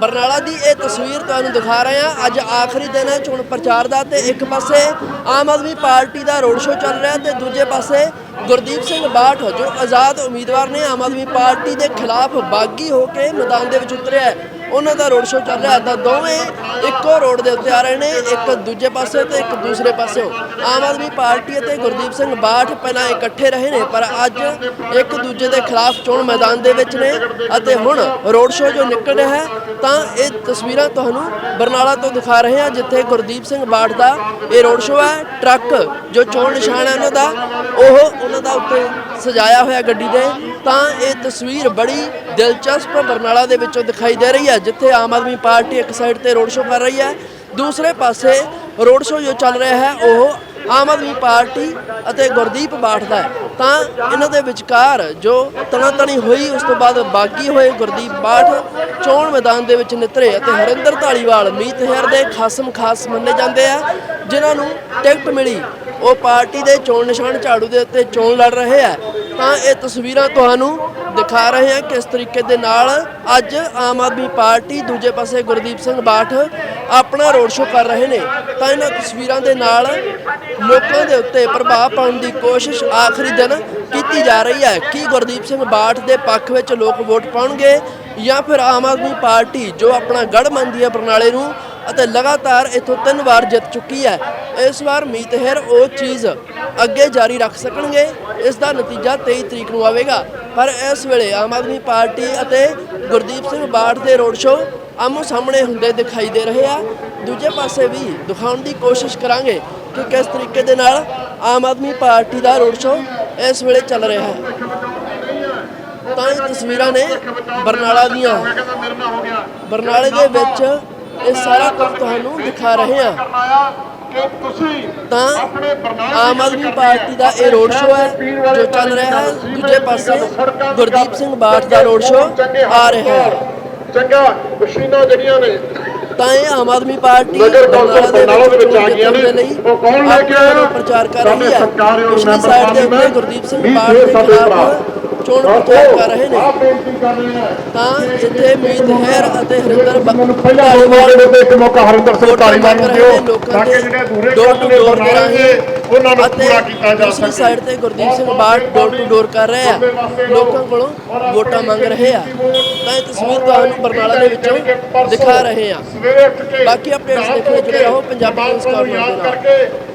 ਬਰਨਾਲਾ ਦੀ ਇਹ ਤਸਵੀਰ ਤੁਹਾਨੂੰ ਦਿਖਾ ਰਹੇ ਹਾਂ। ਅੱਜ ਆਖਰੀ ਦਿਨ ਹੈ, ਚੋਣ ਪ੍ਰਚਾਰ ਦਾ ਤੇ ਇੱਕ ਪਾਸੇ ਆਮ ਆਦਮੀ ਪਾਰਟੀ ਦਾ ਰੋਡ ਸ਼ੋਅ ਚੱਲ ਰਿਹਾ ਤੇ ਦੂਜੇ ਪਾਸੇ ਗੁਰਦੀਪ ਸਿੰਘ ਬਾਠ ਜੋ ਆਜ਼ਾਦ ਉਮੀਦਵਾਰ ਨੇ ਆਮ ਆਦਮੀ ਪਾਰਟੀ ਦੇ ਖਿਲਾਫ ਬਾਗੀ ਹੋ ਕੇ ਮੈਦਾਨ ਦੇ ਵਿੱਚ ਉਤਰਿਆ ਉਹਨਾਂ ਦਾ ਰੋਡ ਸ਼ੋਅ ਚੱਲ ਰਿਹਾ ਤਾਂ ਦੋਵੇਂ ਇੱਕੋ ਰੋਡ ਦੇ ਉੱਤੇ ਆ ਰਹੇ ਨੇ, ਇੱਕ ਦੂਜੇ ਪਾਸੇ ਤੇ ਇੱਕ ਦੂਸਰੇ ਪਾਸਿਓਂ ਆਮ ਆਦਮੀ ਪਾਰਟੀ ਅਤੇ ਗੁਰਦੀਪ ਸਿੰਘ ਬਾਠ ਪਹਿਲਾਂ ਇਕੱਠੇ ਰਹੇ ਨੇ, ਪਰ ਅੱਜ ਇੱਕ ਦੂਜੇ ਦੇ ਖਿਲਾਫ ਚੋਣ ਮੈਦਾਨ ਦੇ ਵਿੱਚ ਨੇ ਅਤੇ ਹੁਣ ਰੋਡ ਸ਼ੋਅ ਜੋ ਨਿਕਲ ਰਿਹਾ ਹੈ, ਤਾਂ ਇਹ ਤਸਵੀਰਾਂ ਤੁਹਾਨੂੰ ਬਰਨਾਲਾ ਤੋਂ ਦਿਖਾ ਰਹੇ ਹਾਂ, ਜਿੱਥੇ ਗੁਰਦੀਪ ਸਿੰਘ ਬਾਠ ਦਾ ਇਹ ਰੋਡ ਸ਼ੋਅ ਹੈ। ਟਰੱਕ ਜੋ ਚੋਣ ਨਿਸ਼ਾਨ ਹੈ ਉਹਨਾਂ ਦਾ, ਉਹ ਉਹਨਾਂ ਦਾ ਉੱਤੇ ਸਜਾਇਆ ਹੋਇਆ ਗੱਡੀ ਦੇ ਤਾਂ ਇਹ ਤਸਵੀਰ ਬੜੀ ਦਿਲਚਸਪ ਬਰਨਾਲਾ ਦੇ ਵਿੱਚੋਂ ਦਿਖਾਈ ਦੇ ਰਹੀ ਹੈ, ਜਿੱਥੇ ਆਮ ਆਦਮੀ ਪਾਰਟੀ ਇੱਕ ਸਾਈਡ ਤੇ ਰੋਡ ਸ਼ੋਅ ਕਰ ਰਹੀ ਹੈ। ਦੂਸਰੇ ਪਾਸੇ ਰੋਡ ਸ਼ੋਅ ਜੋ ਚੱਲ ਰਿਹਾ ਹੈ, ਉਹ ਆਮ ਆਦਮੀ ਪਾਰਟੀ ਅਤੇ ਗੁਰਦੀਪ ਬਾਠ ਦਾ ਤਾਂ ਇਹਨਾਂ ਦੇ ਵਿਚਕਾਰ ਜੋ ਤਣਾਤਣੀ ਹੋਈ, ਉਸ ਤੋਂ ਬਾਅਦ ਬਾਗੀ ਹੋਏ ਗੁਰਦੀਪ ਬਾਠ ਚੋਣ ਮੈਦਾਨ ਦੇ ਵਿੱਚ ਨਿਤਰੇ ਅਤੇ ਹਰਿੰਦਰ ਢਾਲੀਵਾਲ ਮੀਤ ਹੈਰ ਦੇ ਖਾਸਮ ਖਾਸ ਮੰਨੇ ਜਾਂਦੇ ਆ, ਜਿਨ੍ਹਾਂ ਨੂੰ ਟਿਕਟ ਮਿਲੀ। ਉਹ ਪਾਰਟੀ ਦੇ ਚੋਣ ਨਿਸ਼ਾਨ ਝਾੜੂ ਦੇ ਉੱਤੇ ਚੋਣ ਲੜ ਰਹੇ ਆ। ਤਾਂ ਇਹ ਤਸਵੀਰਾਂ ਤੁਹਾਨੂੰ ਦਿਖਾ ਰਹੇ ਹਾਂ ਕਿਸ ਤਰੀਕੇ ਦੇ ਨਾਲ ਅੱਜ ਆਮ ਆਦਮੀ ਪਾਰਟੀ ਦੂਜੇ ਪਾਸੇ ਗੁਰਦੀਪ ਸਿੰਘ ਬਾਠ ਆਪਣਾ ਰੋਡ ਸ਼ੋਅ ਕਰ ਰਹੇ ਨੇ। ਤਾਂ ਇਹਨਾਂ ਤਸਵੀਰਾਂ ਦੇ ਨਾਲ ਲੋਕਾਂ ਦੇ ਉੱਤੇ ਪ੍ਰਭਾਵ ਪਾਉਣ ਦੀ ਕੋਸ਼ਿਸ਼ ਆਖਰੀ ਦਿਨ ਕੀਤੀ ਜਾ ਰਹੀ ਹੈ। ਕੀ ਗੁਰਦੀਪ ਸਿੰਘ ਬਾਠ ਦੇ ਪੱਖ ਵਿੱਚ ਲੋਕ ਵੋਟ ਪਾਉਣਗੇ? ਜਾਂ ਫਿਰ ਆਮ ਆਦਮੀ ਪਾਰਟੀ ਜੋ ਆਪਣਾ ਗੜ ਮੰਨਦੀ ਹੈ ਬਰਨਾਲੇ ਨੂੰ ਅਤੇ ਲਗਾਤਾਰ ਇਥੋਂ ਤਿੰਨ ਵਾਰ ਜਿੱਤ ਚੁੱਕੀ ਹੈ, ਇਸ ਵਾਰ ਮੀਤ ਹੈਰ ਉਹ ਚੀਜ਼ ਅੱਗੇ ਜਾਰੀ ਰੱਖ ਸਕਣਗੇ, ਇਸ ਦਾ ਨਤੀਜਾ 23 ਤਰੀਕ ਨੂੰ ਆਵੇਗਾ। ਪਰ ਇਸ ਵੇਲੇ ਆਮ ਆਦਮੀ ਪਾਰਟੀ ਅਤੇ ਗੁਰਦੀਪ ਸਿੰਘ ਬਾਠ ਦੇ ਰੋਡ ਸ਼ੋਅ ਆਮੋ ਸਾਹਮਣੇ ਹੁੰਦੇ ਦਿਖਾਈ ਦੇ ਰਹੇ ਆ। ਦੂਜੇ ਪਾਸੇ ਵੀ ਦਿਖਾਉਣ ਦੀ ਕੋਸ਼ਿਸ਼ ਕਰਾਂਗੇ ਕਿ ਕਿਸ ਤਰੀਕੇ ਦੇ ਨਾਲ ਆਮ ਆਦਮੀ ਪਾਰਟੀ ਦਾ ਰੋਡ ਸ਼ੋਅ ਇਸ ਵੇਲੇ ਚੱਲ ਰਿਹਾ ਹੈ। ਤਾਂ ਇਹ ਤਸਵੀਰਾਂ ਨੇ ਬਰਨਾਲਾ ਦੀਆਂ। ਬਰਨਾਲੇ ਦੇ ਵਿੱਚ ਇਹ ਸਾਰਾ ਕੁਝ ਤੁਹਾਨੂੰ ਦਿਖਾ ਰਹੇ ਹਾਂ। ਕਿ ਤੁਸੀਂ ਤਾਂ ਆਮ ਆਦਮੀ ਪਾਰਟੀ ਦਾ ਇਹ ਰੋਡ ਸ਼ੋਅ ਹੈ ਜੋ ਚੱਲ ਰਿਹਾ ਹੈ। ਦੂਜੇ ਪਾਸੇ ਗੁਰਦੀਪ ਸਿੰਘ ਬਾਠ ਦਾ ਰੋਡ ਸ਼ੋਅ ਆ ਰਿਹਾ ਹੈ। ਚੰਗਾ ਮਸ਼ੀਨਾਂ ਜਿਹੜੀਆਂ ਨੇ ਤਾਂ ਇਹ ਆਮ ਆਦਮੀ ਪਾਰਟੀ ਨਗਰ ਬਰਨਾਲਾ ਕੌਂਸਲ ਦੇ ਬਰਨਾਲਾ ਦੇ ਵਿੱਚ ਆ ਗਈਆਂ ਨੇ। ਉਹ ਕੌਣ ਲੈ ਕੇ ਆਇਆ? ਪ੍ਰਚਾਰ ਕਰ ਰਹੀ ਹੈ। ਸਤਿਕਾਰਯੋਗ ਪਿਛਲੀ ਮੈਂਬਰ ਦੇ ਗੁਰਦੀਪ ਸਿੰਘ ਬਾਠ ਦੇ। ਖਿਲਾਫ ਚੋਣ ਪ੍ਰਚਾਰ ਕਰ ਰਹੇ ਨੇ। ਆਪ ਬੇਨਤੀ ਕਰ ਰਹੇ ਹਾਂ ਤਾਂ ਇੱਥੇ ਮੀਤ ਹੈਰ ਅਤੇ ਹਰਿੰਦਰ ਹੋਣ ਦੇ ਇੱਕ ਮੌਕਾ ਹਰਿੰਦਰ ਸਿੰਘ ਧਾਰੀਵਾਲ ਨੂੰ ਦਿਓ। ਤਾਂ ਕਿ ਜਿਹੜੇ ਅਧੂਰੇ ਕੰਮ ਨੇ ਉਹਨਾਂ ਨੂੰ ਪੂਰਾ ਕੀਤਾ ਜਾ ਸਕੇ। ਸਾਈਡ ਤੇ Gurdeep Singh Bath door to door ਕਰ ਰਹੇ ਆ। ਲੋਕਾਂ ਕੋਲੋਂ ਵੋਟਾਂ ਮੰਗ ਰਹੇ ਆ। ਤਾਂ ਇਹ ਤਸਵੀਰ ਤੁਹਾਨੂੰ ਬਰਨਾਲਾ ਦੇ ਵਿੱਚੋਂ ਦਿਖਾ ਰਹੇ ਆ। ਬਾਕੀ ਦੇਖਣ ਲਈ ਜੁੜੇ ਰਹੋ ਪੰਜਾਬੀ ਨਿਊਜ਼ ਨੂੰ ਕਾਰਨਰ ਦੇ ਯਾਦ ਨਾਲ। ਕਰਕੇ